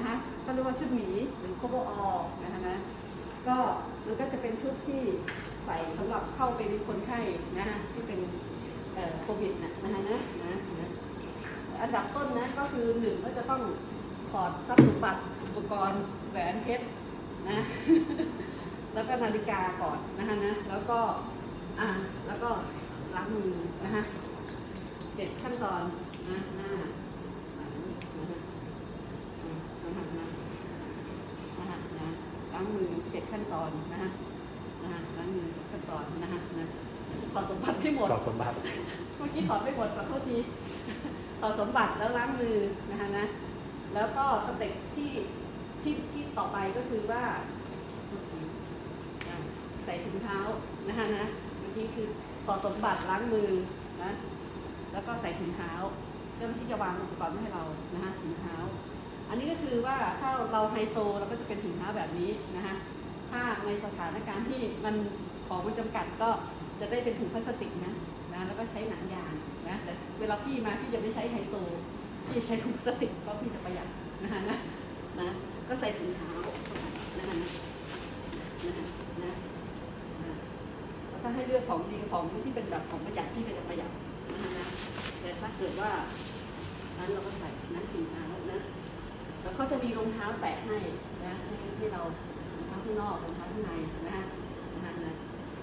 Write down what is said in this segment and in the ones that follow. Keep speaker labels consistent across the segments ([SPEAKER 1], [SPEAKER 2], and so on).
[SPEAKER 1] นะคะก็เรียกว่าชุดหมีหรือโคโบออนะคะนะก็มันก็จะเป็นชุดที่ใส่สำหรับเข้าไปดูคนไข้นะที่เป็นโควิดนะนะคะนะนะนะอันดับต้นนะก็คือหนึ่งก็จะต้องถอดทรัพย์สมบัติอุปกรณ์แหวนเพชรนะแล้วก็นาฬิกาก่อนนะคะนะแล้วก็อ่าแล้วก็ล้างมือนะคะเจ็ดขั้นตอนนะหน้าหลังนะคะ นะคะนะนะคะนะล้างมือเจ็ดขั้นตอนนะคะนะคะล้างมือขั้นตอนนะคะนะถอดสมบัติให้หมด
[SPEAKER 2] ต่อสมบัติ
[SPEAKER 1] เมื่อกี้ถอดไม่หมดขอโทษทีถอดสมบัติแล้วล้างมือนะคะนะ แล้วก็สเต็ปที่ที่ที่ต่อไปก็คือว่าอ่าใส่ถุงเท้านะคะนะเมื่อกี้คือถอดสมบัติล้างมือนะแล้วก็ใส่ถุงเท้าเจ้าหน้าที่จะวางอุปกรณ์ไว้ให้เรานะคะถุงเท้า อันนี้ก็คือว่าถ้าเราไฮโซเราก็จะเป็นถุงเท้าแบบนี้นะคะถ้าในสถานการณ์ที่มันของมันจำกัดก็จะได้เป็นถุงพลาสติกนะนะแล้วก็ใช้หนังยางนะแต่เวลาพี่มาพี่จะไม่ใช้ไฮโซพี่ใช้ถุงพลาสติกเพราะพี่จะประหยัดนะคะนะนะก็ใส่ถุงเท้านะคะนะนะคะนะนะถ้าให้เลือกของดีของที่เป็นแบบของประหยัดพี่ก็จะประหยัดนะคะนะแต่ถ้าเกิดว่านั้นเราก็ใส่นะถุงเท้านะ เขาจะมีรองเท้าแตะให้นะที่ที่เรารองเท้าข้างนอกรองเท้าข้างในนะฮะนะฮะนะ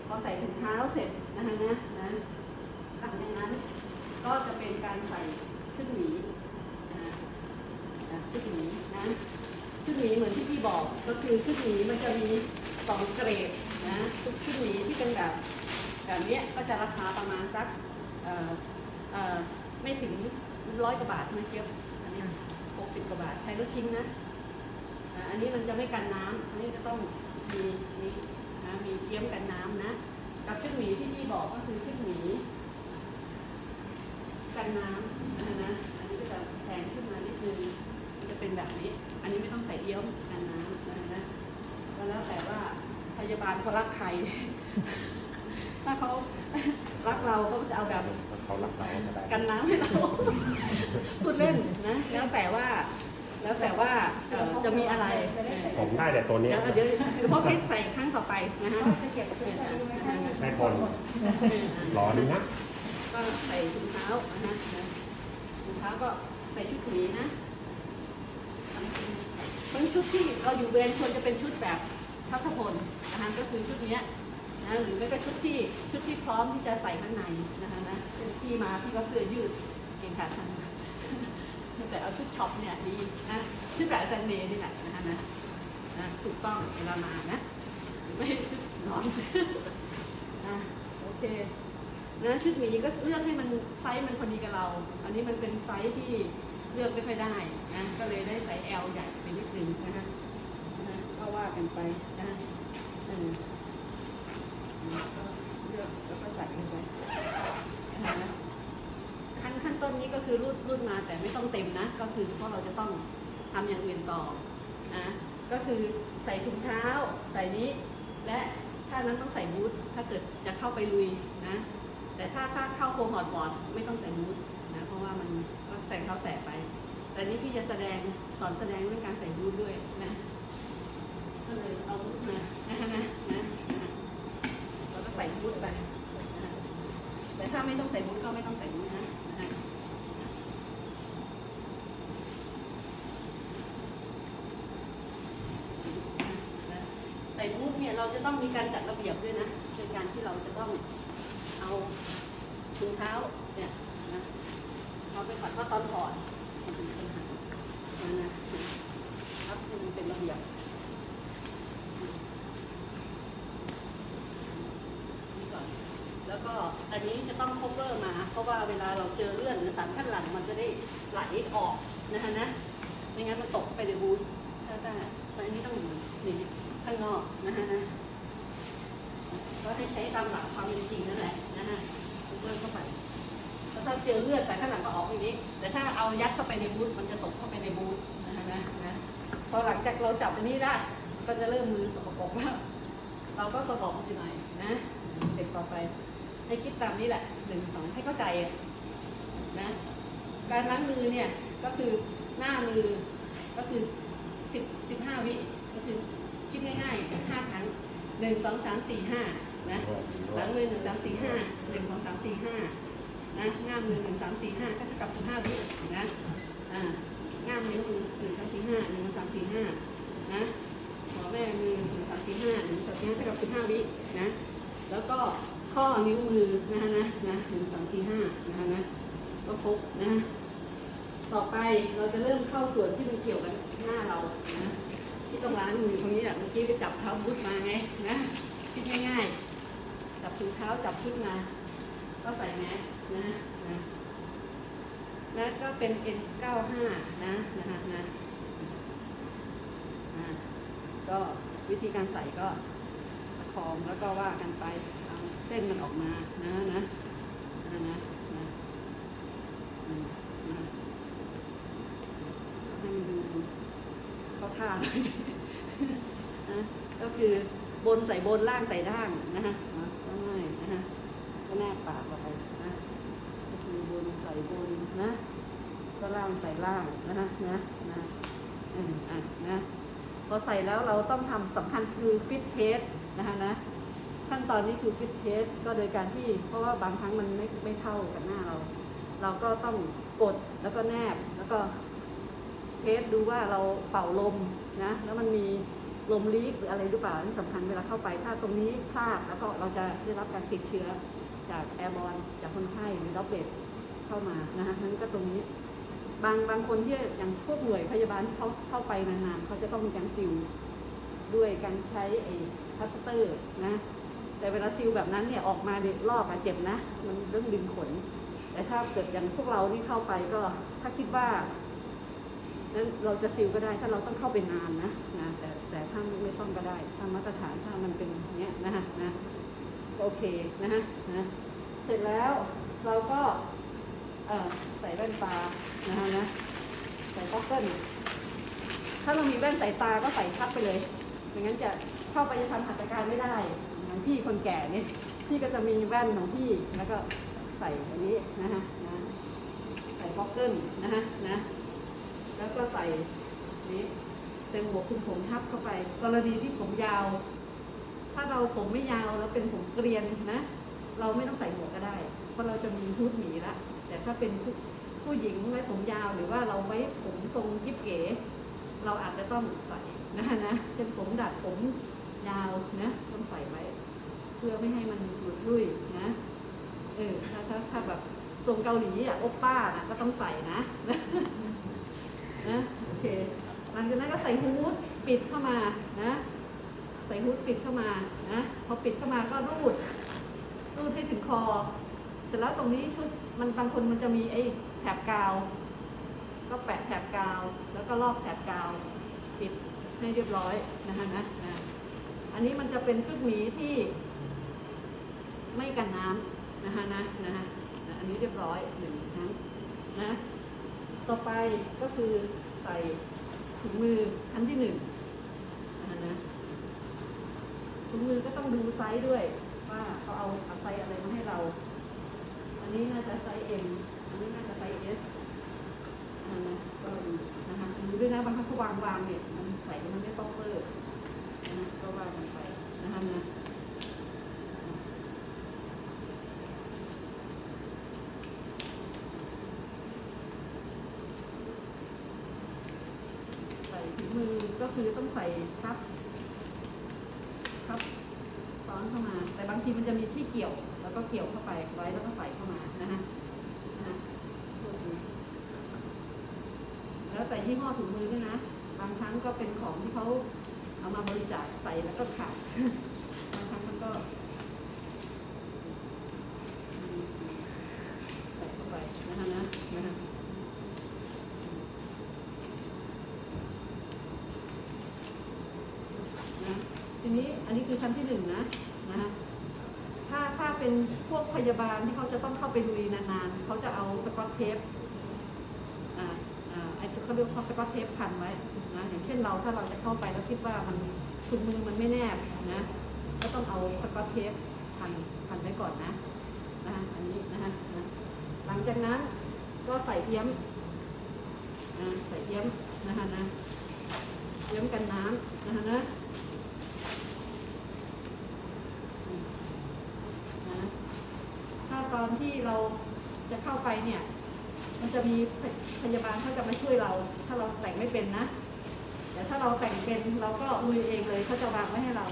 [SPEAKER 1] พอใส่ถุงเท้าเสร็จนะฮะนะนะหลังจากนั้นก็จะเป็นการใส่ชุดหมีนะชุดหมีนะชุดหมีเหมือนที่พี่บอกก็คือชุดหมีมันจะมีสองเกรดนะชุดชุดหมีที่เป็นแบบแบบนี้ก็จะราคาประมาณสักเอ่อเอ่อไม่ถึงร้อยกว่าบาทใช่ไหมเจี๊ยบอันนี้ สิบกว่าบาท ใช้แล้วทิ้งนะอ่าอันนี้มันจะไม่กันน้ำอันนี้จะต้องมีนี่นะมีเยี่ยมกันน้ำนะ กับชุดหมีที่พี่บอกก็คือชุดหมีกันน้ำนะนะอันนี้ก็จะแพงขึ้นมานิดนึงมันจะเป็นแบบนี้ อันนี้ไม่ต้องใส่เอี้ยมกันน้ำนะนะก็แล้วแต่ว่าพยาบาลเขารักใคร ถ้าเขารักเราเขาจะเอาแบบ
[SPEAKER 2] เขาหลักเราก็ได้
[SPEAKER 1] กันน้ำให้เรา พูดเล่นนะ แล้วแต่ว่า แล้วแต่ว่าเอ่อจะมีอะไร
[SPEAKER 2] ผมได้แต่ตัวเนี้ย
[SPEAKER 1] เดี๋ยวเดี๋ยวเดี๋ยวพวกให้ใส่ครั้งต่อไปนะฮะ
[SPEAKER 3] จะเก็บชุดอะไรไว้ให้
[SPEAKER 2] ได้ทนรอนึงนะ
[SPEAKER 1] ก็ใส่ถุงเท้านะฮะถุงเท้าก็ใส่ชุดหมีนะเพราะชุดที่เราอยู่เวรควรจะเป็นชุดแบบทัศพลนะคะก็คือชุดเนี้ยนะหรือไม่ก็ชุดที่ชุดที่พร้อมที่จะใส่ข้างในนะคะนะเช่นพี่มาพี่ก็เสื้อยืดเกงขาสั้น แต่เอาชุดช็อปเนี่ยดีนะชุดแบบอาจารย์เมย์นี่แหละนะคะนะนะถูกต้องเวลามานะ ไม่ชุดนอนอะโอเคนะชุดหมีก็เลือกให้มันไซส์มันพอดีกับเรา อันนี้มันเป็นไซส์ที่เลือกไม่ค่อยได้นะก็เลยได้ไซส์ L ใหญ่ไปนิดนึงนะคะนะก็ว่ากันไปนะเออก็เลือกแล้วก็ใส่ลงไปนะ ขั้นต้นนี้ก็คือรูดรูดมาแต่ไม่ต้องเต็มนะ ก็คือเพราะเราจะต้องทำอย่างอื่นต่อนะก็คือใส่ถุงเท้า ใส่นี้ และถ้านั้นต้องใส่บูทถ้าเกิดจะเข้าไปลุยนะ แต่ถ้าถ้าเข้าโคหอดบอดไม่ต้องใส่บูทนะเพราะว่ามันก็ใส่เข้าแตะไป แต่นี่พี่จะแสดงสอนแสดงเรื่องการใส่บูทด้วยนะก็เลยเอาบูทมานะนะนะนะแล้วก็ใส่บูทไปนะแต่ถ้าไม่ต้องใส่บูทก็ไม่ต้องใส่บูทนะ ใส่บูธเนี่ยเราจะต้องมีการจัดระเบียบด้วยนะในการที่เราจะต้องเอาถุงเท้าเนี่ยนะเอาไปขัดว่าตอนถอดมันเป็นปัญหานะครับมันเป็นระเบียบนี่ก่อน แล้วก็อันนี้จะต้อง cover มา เพราะว่าเวลาเราเจอเลือดหรือสารคัดหลั่งมันจะได้ไหลออกนะคะนะไม่งั้นมันตกไปในบูธถ้าได้อันนี้ต้องอยู่นี่ข้างนอกนะฮะนะก็ให้ใช้ตามหลักความเป็นจริงนั่นแหละนะฮะเพิ่มเข้าไปแล้วถ้าเจอเลือดสายข้างหลังก็ออกอย่างนี้ แต่ถ้าเอายัดเข้าไปในบูธมันจะตกเข้าไปในบูธนะฮะนะนะพอหลังจากเราจับอันนี้ได้ก็จะเริ่มมือสกปรกแล้ว เราก็สกปรกอยู่หน่อยนะเด็กต่อไป ให้คิดตามนี้แหละหนึ่งสองให้เข้าใจนะการล้างมือเนี่ยก็คือหน้ามือก็คือสิบสิบห้าวิก็คือคิดง่ายๆห้าครั้งหนึ่งสองสามสี่ห้านะหลังมือหนึ่งสามสี่ห้าหนึ่งสองสามสี่ห้านะง่ามมือหนึ่งสามสี่ห้าก็เท่ากับสิบห้าวินะอ่าง่ามนิ้วมือหนึ่งสามสี่ห้าหนึ่งสองสามสี่ห้านะหัวแม่มือหนึ่งสามสี่ห้าหนึ่งสองสามสี่ห้าเท่ากับสิบห้าวินะแล้วก็ ข้อนิ้วมือนะฮะนะนะหนึ่งสองสี่ห้านะฮะนะก็ครบนะ ต่อไปเราจะเริ่มเข้าส่วนที่มันเกี่ยวกับหน้าเรานะที่ต้องล้างมือตรงนี้แหละเมื่อกี้ไปจับเท้าพุทมาไงนะคิดง่ายๆจับถุงเท้าจับพุทมา ก็ใส่แมสนะนะแมสก็เป็น N95 นะนะฮะนะอ่าก็วิธีการใส่ก็ประคองแล้วก็ว่ากันไป เส้นมันออกมานะนะนะนะนะให้มันดูเขาท่าหน่อยนะก็คือบนใส่บนล่างใส่ล่างนะฮะก็ง่ายนะฮะก็แนบปากไปนะก็คือบนใส่บนนะ ก็ล่างใส่ล่างนะฮะนะนะอะนะพอใส่แล้วเราต้องทำสำคัญคือฟิตเทสนะคะนะ ขั้นตอนนี้คือฟิตเทสก็โดยการที่เพราะว่าบางครั้งมันไม่ไม่เท่ากับหน้าเรา เราก็ต้องกดแล้วก็แนบแล้วก็เทสดูว่าเราเป่าลมนะแล้วมันมีลมลีกหรืออะไรหรือเปล่านี่สำคัญเวลาเข้าไปถ้าตรงนี้พลาดแล้วก็เราจะได้รับการติดเชื้อจากแอร์บอลจากคนไข้หรือด็อกเบดเข้ามานะคะนั้นก็ตรงนี้ บางบางคนที่อย่างพวกหน่วยพยาบาลที่เขาเข้าไปนานๆเขาจะต้องมีการซิลด้วยการใช้ไอ้พลาสเตอร์นะ แต่เวลาซิลแบบนั้นเนี่ยออกมาเด็กลอกอะเจ็บนะ มันเรื่องดึงขน แต่ถ้าเกิดอย่างพวกเรานี่เข้าไปก็ถ้าคิดว่านั้นเราจะซิลก็ได้ถ้าเราต้องเข้าไปนานนะนะแต่แต่ถ้าไม่ต้องก็ได้ถ้ามาตรฐานถ้ามันเป็นเนี้ยนะฮะนะก็โอเคนะฮะนะเสร็จแล้วเราก็เออใส่แว่นตานะคะนะใส่ก็อกเกิลถ้าเรามีแว่นสายตาก็ใส่ทับไปเลยไม่งั้นจะเข้าไปจะทำหัตถการไม่ได้ พี่คนแก่เนี่ยพี่ก็จะมีแว่นของพี่แล้วก็ใส่อันนี้นะฮะนะใส่ก็อกเกิลนะฮะนะแล้วก็ใส่นี้เต็มหัวคลุมผมทับเข้าไป กรณีที่ผมยาว ถ้าเราผมไม่ยาวแล้วเป็นผมเกรียนนะ เราไม่ต้องใส่หมวกก็ได้ เพราะเราจะมีฮูดหมีละแต่ถ้าเป็นผู้ผู้หญิงไว้ผมยาวหรือว่าเราไว้ผมทรงกิ๊บเก๋ เราอาจจะต้องใส่นะนะเช่นผมดัดผมยาวนะต้องใส่ไว้ เพื่อไม่ให้มันหลุดลุ่ยนะเออถ้าถ้าถ้าแบบทรงเกาหลีอะโอปป้านะก็ต้องใส่นะนะโอเคหลังจากนั้นก็ใส่ฮูดปิดเข้ามานะใส่ฮูดปิดเข้ามานะพอปิดเข้ามาก็รูดรูดให้ถึงคอเสร็จแล้วตรงนี้ชุดมันบางคนมันจะมีไอ้แถบกาว ก็แปะแถบกาว แล้วก็ลอกแถบกาว ปิดให้เรียบร้อยนะคะนะอันนี้มันจะเป็นชุดหมีที่ ไม่กันน้ำนะคะนะนะคะนะอันนี้เรียบร้อยหนึ่งครั้งนะต่อไปก็คือใส่ถุงมือชั้นที่หนึ่งนะคะนะถุงมือก็ต้องดูไซส์ด้วยว่าเขาเอาอไซส์อะไรมาให้เรา อันนี้น่าจะไซส์ M อันนี้น่าจะไซส์ S อันนะก็ดูนะคะดูด้วยนะบางครั้งเขาวางวางเนี่ยมันใส่มันไม่ต้องเปิดนะก็ว่ากันไปนะคะนะใส่ถุงมือ ก็คือต้องใส่ทับครับซ้อนเข้ามา แต่บางทีมันจะมีที่เกี่ยว แล้วก็เกี่ยวเข้าไปไว้แล้วก็ใส่เข้ามานะฮะนะแล้วแต่ยี่ห้อถุงมือด้วยนะ บางครั้งก็เป็นของที่เขาเอามาบริจาคใส่แล้วก็ขาด บางครั้งมันก็ใส่เข้าไปนะฮะนะนะฮะ นะทีนี้อันนี้ คือชั้นที่หนึ่งนะนะฮะถ้าถ้าเป็นพวกพยาบาลที่เขาจะต้องเข้าไปลุยนานๆเขาจะเอาสกอตเทปอ่าอ่าไอ้เขาเรียกว่าสกอตเทปพันไว้นะอย่างเช่นเราถ้าเราจะเข้าไปแล้วคิดว่ามันถุงมือมันไม่แนบนะก็ต้องเอาสกอตเทปพันพันไว้ก่อนนะนะอันนี้นะฮะหลังจากนั้นก็ใส่เทียมอ่าใส่เทียมนะฮะนะเยิ้มกันน้ำนะคะนะนี่นะถ้าต อนที่เราจะเข้าไปเนี่ย มันจะมีพยาบาลเขาจะมาช่วยเรา ถ้าเราแต่งไม่เป็นนะ แต่ถ้าเราแต่งเป็นเราก็ลุยเองเลยเขาจะวางไว้ให้เรา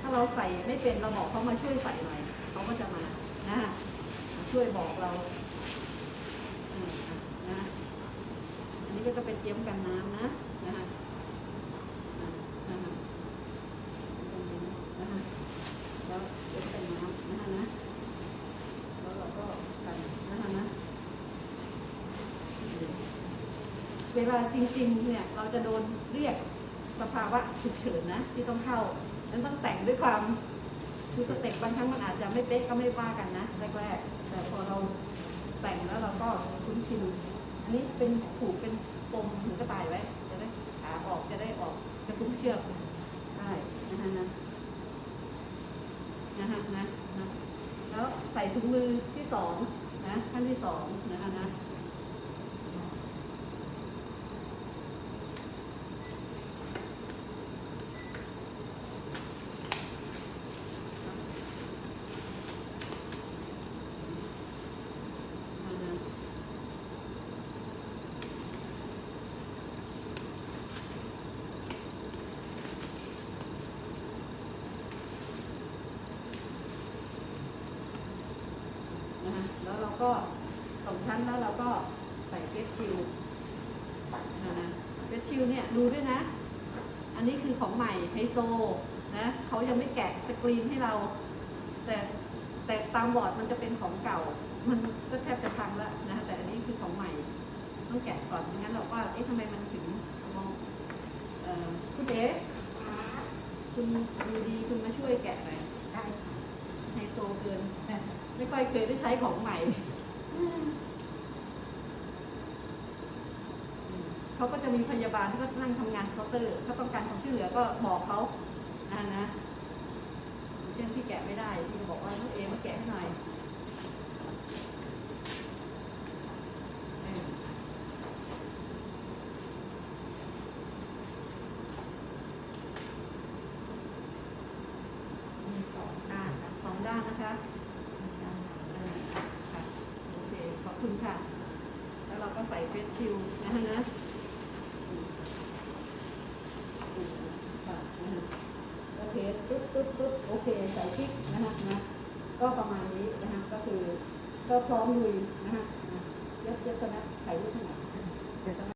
[SPEAKER 1] ถ้าเราใส่ไม่เป็นเราบอกเขามาช่วยใส่หน่อยเขาก็จะมานะช่วยบอกเรานะอันนี้ก็จะเป็นเตรียมกันน้ำนะนะคะอะนะคะตรงนี้นะคะแล้วเตรียมกันน้ำนะคะนะ แล้วเราก็กันนะคะนะ เวลาจริงๆเนี่ยเราจะโดนเรียกสภาวะฉุกเฉินนะที่ต้องเข้านั้นต้องแต่งด้วยความคือสเต็ปบางครั้งมันอาจจะไม่เป๊ะก็ไม่ว่ากันนะแรกๆแต่พอเราแต่งแล้วเราก็คุ้นชินอันนี้เป็นผูกเป็นปมถึงกระต่ายไว้จะได้ขาออกจะได้ออกจะคุ้มเชือกได้นะฮะนะนะฮะนะนะแล้วใส่ถุงมือที่สองนะขั้นที่สองนะฮะนะนะฮะนะฮะแล้วเรา ก็สองชั้นแล้วเราก็ใส่เฟสชิลนะฮะเฟสชิลเนี่ยดูด้วยนะ อันนี้คือของใหม่ไฮโซนะเขายังไม่แกะสกรีนให้เรา แต่แต่ตามบอร์ดมันจะเป็นของเก่า มันก็แทบจะพังแล้วนะแต่อันนี้คือของใหม่ต้องแกะก่อนไม่งั้นเราก็เอ๊ะทำไมมันถึงมองเอ่อคุณเอ๋คุณดีดีๆคุณมาช่วยแกะหน่อย
[SPEAKER 3] ได้ค่ะ
[SPEAKER 1] ไฮโซเกิน ไม่ค่อยเคยได้ใช้ของใหม่อืม เขาก็จะมีพยาบาลที่ก็นั่งทำงานเคาน์เตอร์ถ้าต้องการความช่วยเหลือก็บอกเขานะนะอย่างเช่นที่แกะไม่ได้ที่บอกว่าลูกเอมาแกะให้หน่อย
[SPEAKER 3] มีสองด้าน
[SPEAKER 1] สองด้านนะคะ
[SPEAKER 3] ด้านหลัง
[SPEAKER 1] เออค่ะโอเคุณค่ะ แล้วเราก็ใส่เฟสชิลนะฮะนะอืมอืมค่ะนะโอเคตุ๊บตุ๊บตุ๊บโอเคใส่พริกนะฮะนะก็ประมาณนี้นะฮะก็คือก็พร้อมลุยนะฮะนะยกยกคะถ่ายรูปขนาด
[SPEAKER 3] เดี๋ย